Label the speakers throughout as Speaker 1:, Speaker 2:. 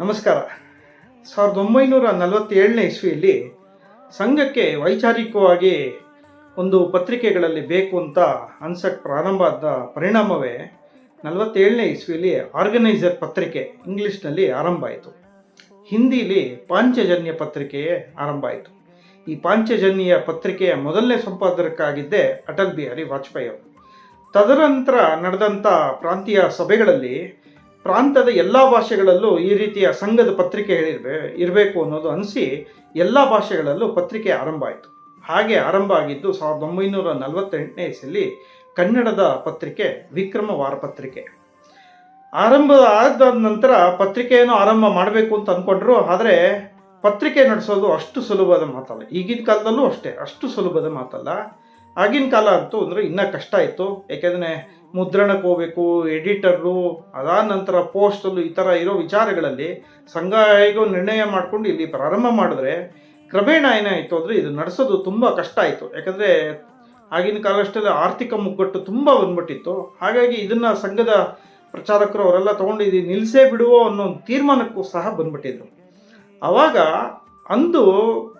Speaker 1: ನಮಸ್ಕಾರ. ಸಾವಿರದ ಒಂಬೈನೂರ ನಲವತ್ತೇಳನೇ ಇಸ್ವಿಯಲ್ಲಿ ಸಂಘಕ್ಕೆ ವೈಚಾರಿಕವಾಗಿ ಒಂದು ಪತ್ರಿಕೆಗಳಲ್ಲಿ ಬೇಕು ಅಂತ ಅನ್ಸಕ್ಕೆ ಪ್ರಾರಂಭ ಆದ ಪರಿಣಾಮವೇ ನಲವತ್ತೇಳನೇ ಇಸ್ವಿಯಲ್ಲಿ ಆರ್ಗನೈಸರ್ ಪತ್ರಿಕೆ ಇಂಗ್ಲೀಷ್ನಲ್ಲಿ ಆರಂಭ ಆಯಿತು. ಹಿಂದಿಲಿ ಪಾಂಚಜನ್ಯ ಪತ್ರಿಕೆಯೇ ಆರಂಭ ಆಯಿತು. ಈ ಪಾಂಚಜನ್ಯ ಪತ್ರಿಕೆಯ ಮೊದಲನೇ ಸಂಪಾದಕರಾಗಿದ್ದೇ ಅಟಲ್ ಬಿಹಾರಿ ವಾಜಪೇಯಿ ಅವರು. ತದನಂತರ ನಡೆದಂಥ ಪ್ರಾಂತೀಯ ಸಭೆಗಳಲ್ಲಿ ಪ್ರಾಂತದ ಎಲ್ಲ ಭಾಷೆಗಳಲ್ಲೂ ಈ ರೀತಿಯ ಸಂಘದ ಪತ್ರಿಕೆ ಹೇಳಿರ್ಬೇ, ಇರಬೇಕು ಅನ್ನೋದು ಅನಿಸಿ ಎಲ್ಲ ಭಾಷೆಗಳಲ್ಲೂ ಪತ್ರಿಕೆ ಆರಂಭ ಆಯಿತು. ಹಾಗೆ ಆರಂಭ ಆಗಿದ್ದು ಸಾವಿರದ ಒಂಬೈನೂರ ನಲವತ್ತೆಂಟನೇ ಇಸಲ್ಲಿ ಕನ್ನಡದ ಪತ್ರಿಕೆ ವಿಕ್ರಮ ವಾರಪತ್ರಿಕೆ ಆರಂಭ ಆದ ನಂತರ ಪತ್ರಿಕೆಯನ್ನು ಆರಂಭ ಮಾಡಬೇಕು ಅಂತ ಅಂದ್ಕೊಂಡ್ರು ಆದರೆ ಪತ್ರಿಕೆ ನಡೆಸೋದು ಅಷ್ಟು ಸುಲಭದ ಮಾತಲ್ಲ. ಈಗಿನ ಕಾಲದಲ್ಲೂ ಅಷ್ಟೇ, ಅಷ್ಟು ಸುಲಭದ ಮಾತಲ್ಲ. ಆಗಿನ ಕಾಲ ಅಂತೂ ಅಂದರೆ ಇನ್ನೂ ಕಷ್ಟ ಇತ್ತು. ಯಾಕೆಂದರೆ ಮುದ್ರಣಕ್ಕೆ ಹೋಗ್ಬೇಕು ಎಡಿಟರು, ಅದಾದ ನಂತರ ಪೋಸ್ಟಲ್ಲು ಈ ಥರ ಇರೋ ವಿಚಾರಗಳಲ್ಲಿ ಸಂಘ ಹೇಗೋ ನಿರ್ಣಯ ಮಾಡಿಕೊಂಡು ಇಲ್ಲಿ ಪ್ರಾರಂಭ ಮಾಡಿದ್ರೆ ಕ್ರಮೇಣ ಏನಾಯಿತು ಅಂದರೆ ಇದು ನಡೆಸೋದು ತುಂಬ ಕಷ್ಟ ಆಯಿತು. ಯಾಕಂದರೆ ಆಗಿನ ಕಾಲಷ್ಟಲ್ಲಿ ಆರ್ಥಿಕ ಮುಗ್ಗಟ್ಟು ತುಂಬ ಬಂದ್ಬಿಟ್ಟಿತ್ತು. ಹಾಗಾಗಿ ಇದನ್ನು ಸಂಘದ ಪ್ರಚಾರಕರು ಅವರೆಲ್ಲ ತೊಗೊಂಡು ನಿಲ್ಲಿಸೇ ಬಿಡುವೋ ಅನ್ನೋ ಒಂದು ತೀರ್ಮಾನಕ್ಕೂ ಸಹ ಬಂದ್ಬಿಟ್ಟಿದ್ರು. ಆವಾಗ ಅಂದು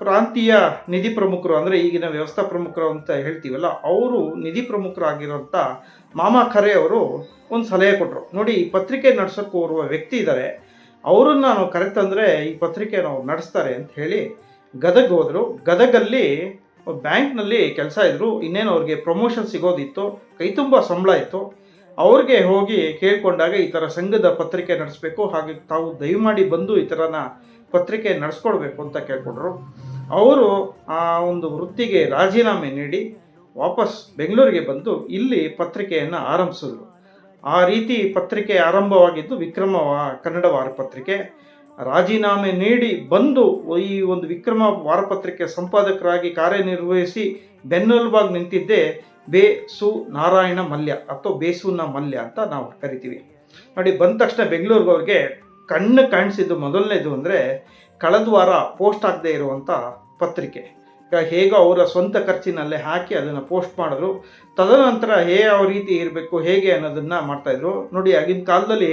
Speaker 1: ಪ್ರಾಂತೀಯ ನಿಧಿ ಪ್ರಮುಖರು ಅಂದರೆ ಈಗಿನ ವ್ಯವಸ್ಥಾ ಪ್ರಮುಖರು ಅಂತ ಹೇಳ್ತೀವಲ್ಲ, ಅವರು ನಿಧಿ ಪ್ರಮುಖರಾಗಿರೋಂಥ ಮಾಮಾ ಖರೆ ಅವರು ಒಂದು ಸಲಹೆ ಕೊಟ್ಟರು ನೋಡಿ, ಈ ಪತ್ರಿಕೆ ನಡೆಸೋಕೆ ಓರ್ವ ವ್ಯಕ್ತಿ ಇದ್ದಾರೆ ಅವರನ್ನು ನಾವು ಕರೆತಂದರೆ ಈ ಪತ್ರಿಕೆ ನಾವು ನಡೆಸ್ತಾರೆ ಅಂತ ಹೇಳಿ ಗದಗ್ ಹೋದರು. ಗದಗಲ್ಲಿ ಬ್ಯಾಂಕ್ನಲ್ಲಿ ಕೆಲಸ ಇದ್ದರು ಇನ್ನೇನು ಅವ್ರಿಗೆ ಪ್ರಮೋಷನ್ ಸಿಗೋದಿತ್ತು, ಕೈ ತುಂಬ ಸಂಬಳ ಇತ್ತು. ಅವ್ರಿಗೆ ಹೋಗಿ ಕೇಳಿಕೊಂಡಾಗ ಈ ಥರ ಸಂಘದ ಪತ್ರಿಕೆ ನಡೆಸಬೇಕು, ಹಾಗೆ ತಾವು ದಯಮಾಡಿ ಬಂದು ಈ ಥರನ ಪತ್ರಿಕೆ ನಡೆಸ್ಕೊಡ್ಬೇಕು ಅಂತ ಕೇಳ್ಕೊಂಡ್ರು. ಅವರು ಆ ಒಂದು ವೃತ್ತಿಗೆ ರಾಜೀನಾಮೆ ನೀಡಿ ವಾಪಸ್ ಬೆಂಗಳೂರಿಗೆ ಬಂದು ಇಲ್ಲಿ ಪತ್ರಿಕೆಯನ್ನು ಆರಂಭಿಸಿದ್ರು. ಆ ರೀತಿ ಪತ್ರಿಕೆ ಆರಂಭವಾಗಿದ್ದು ವಿಕ್ರಮ ಕನ್ನಡ ವಾರಪತ್ರಿಕೆ ರಾಜೀನಾಮೆ ನೀಡಿ ಬಂದು ಈ ಒಂದು ವಿಕ್ರಮ ವಾರಪತ್ರಿಕೆ ಸಂಪಾದಕರಾಗಿ ಕಾರ್ಯನಿರ್ವಹಿಸಿ ಬೆನ್ನೆಲುಬಾಗಿ ನಿಂತಿದ್ದೇ ಬೇ ಸು ನಾರಾಯಣ ಮಲ್ಯ ಅಥವಾ ಬೇಸೂನ ಮಲ್ಯ ಅಂತ ನಾವು ಕರಿತೀವಿ. ನೋಡಿ, ಬಂದ ತಕ್ಷಣ ಬೆಂಗಳೂರಿಗೆ ಅವ್ರಿಗೆ ಕಣ್ಣು ಕಾಣಿಸಿದ್ದು ಮೊದಲನೇದು ಅಂದರೆ ಕಳೆದ ವಾರ ಪೋಸ್ಟ್ ಆಗದೆ ಇರುವಂಥ ಪತ್ರಿಕೆ. ಹೇಗೋ ಅವರ ಸ್ವಂತ ಖರ್ಚಿನಲ್ಲೇ ಹಾಕಿ ಅದನ್ನು ಪೋಸ್ಟ್ ಮಾಡಿದ್ರು. ತದನಂತರ ಹೇ ಯಾವ ರೀತಿ ಇರಬೇಕು, ಹೇಗೆ ಅನ್ನೋದನ್ನು ಮಾಡ್ತಾಯಿದ್ರು ನೋಡಿ, ಆಗಿನ ಕಾಲದಲ್ಲಿ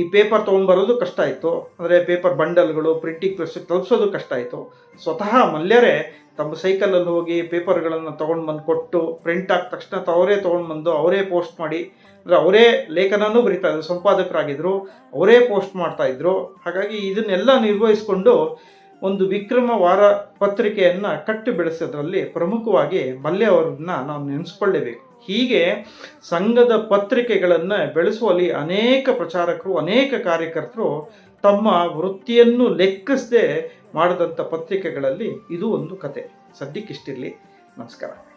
Speaker 1: ಈ ಪೇಪರ್ ತೊಗೊಂಡ್ಬರೋದು ಕಷ್ಟ ಆಯಿತು ಅಂದರೆ ಪೇಪರ್ ಬಂಡಲ್ಗಳು, ಪ್ರಿಂಟಿಂಗ್ ಪ್ರೆಸ್ ತಲುಪಿಸೋದು ಕಷ್ಟ ಆಯಿತು ಸ್ವತಃ ಮಲ್ಯರೇ ತಮ್ಮ ಸೈಕಲಲ್ಲಿ ಹೋಗಿ ಪೇಪರ್ಗಳನ್ನು ತೊಗೊಂಡು ಬಂದು ಕೊಟ್ಟು, ಪ್ರಿಂಟ್ ಆದ ತಕ್ಷಣ ಅವರೇ ತೊಗೊಂಡು ಬಂದು ಅವರೇ ಪೋಸ್ಟ್ ಮಾಡಿ. ಅಂದರೆ ಅವರೇ ಲೇಖನನೂ ಬರೀತಾ ಇದ್ರು ಸಂಪಾದಕರಾಗಿದ್ದರು ಅವರೇ ಪೋಸ್ಟ್ ಮಾಡ್ತಾ ಇದ್ರು. ಹಾಗಾಗಿ ಇದನ್ನೆಲ್ಲ ನಿರ್ವಹಿಸಿಕೊಂಡು ಒಂದು ವಿಕ್ರಮ ವಾರ ಪತ್ರಿಕೆಯನ್ನು ಕಟ್ಟಿ ಬೆಳೆಸೋದ್ರಲ್ಲಿ ಪ್ರಮುಖವಾಗಿ ಮಲ್ಯ ಅವರನ್ನ ನಾವು ನೆನೆಸ್ಕೊಳ್ಳೇಬೇಕು. ಹೀಗೆ ಸಂಘದ ಪತ್ರಿಕೆಗಳನ್ನು ಬೆಳೆಸುವಲ್ಲಿ ಅನೇಕ ಪ್ರಚಾರಕರು, ಅನೇಕ ಕಾರ್ಯಕರ್ತರು ತಮ್ಮ ವೃತ್ತಿಯನ್ನು ಲೆಕ್ಕಿಸದೆ ಮಾಡಿದಂಥ ಪತ್ರಿಕೆಗಳಲ್ಲಿ ಇದು ಒಂದು ಕತೆ. ಸದ್ಯಕ್ಕಿಷ್ಟಿರಲಿ. ನಮಸ್ಕಾರ.